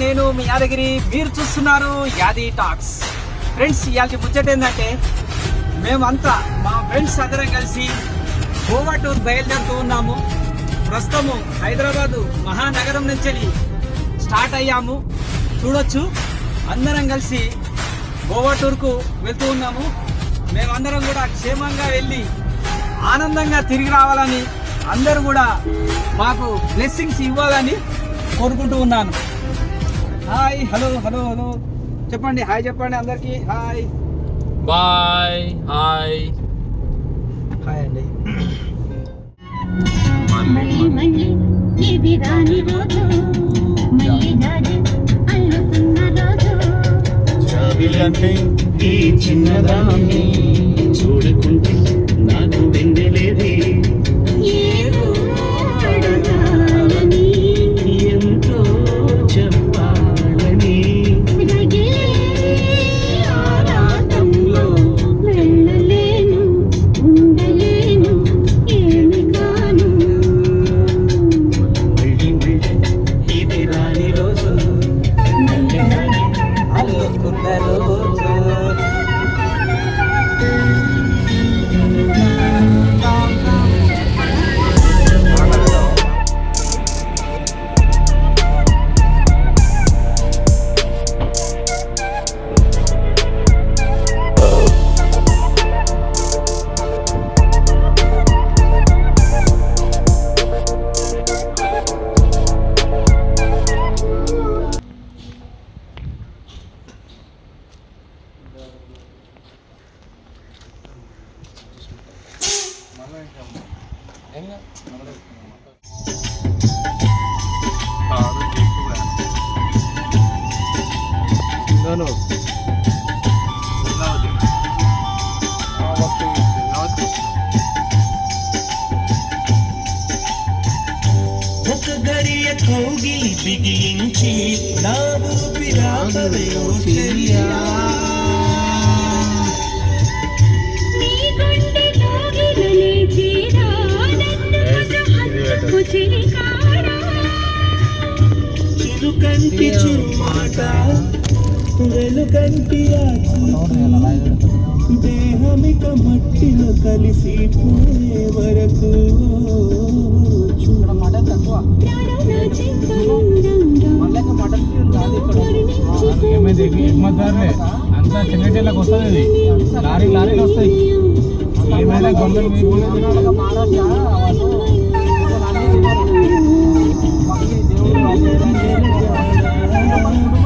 నేను మీ యాదగిరి మీరు చూస్తున్నారు యాది టాక్స్. ఫ్రెండ్స్ ఇవాళ ముచ్చట ఏంటంటే మేమంతా మా ఫ్రెండ్స్ అందరం కలిసి గోవా టూర్ బయలుదేరుతూ ఉన్నాము. ప్రస్తుతము హైదరాబాదు మహానగరం నుంచి స్టార్ట్ అయ్యాము. చూడొచ్చు. అందరం కలిసి గోవా టూర్కు వెళ్తూ ఉన్నాము. మేమందరం కూడా క్షేమంగా వెళ్ళి ఆనందంగా తిరిగి రావాలని అందరూ కూడా మాకు బ్లెస్సింగ్స్ ఇవ్వాలని కోరుకుంటూ ఉన్నాను. Hi hello hello hello. చెప్పండి హాయ్ చెప్పండి అందరికీ. హాయ్. Bye hi. హాయ్ అండి. మళ్ళీ మళ్ళీ ఇది రాని రోజు. మళ్ళీ గాలి అల్లుతున్న రోజు. జాబిలంటే ఈ చిన్నదాన్ని చూడుకుంటే ఒక గరియ కౌగిలి బిగించి నా ఊపిరాపవే ఓ చెయ్యా హద్దుకు చిలుకంటి చిరుమాట వెలుకంటి దేహమిక మట్టిలో కలిసిపోయే వరకు. చూడ ప్రాణాల చింతనందంగా వస్తుంది ఇది లారీ లారీలు వస్తాయి ఏమైనా Thank you.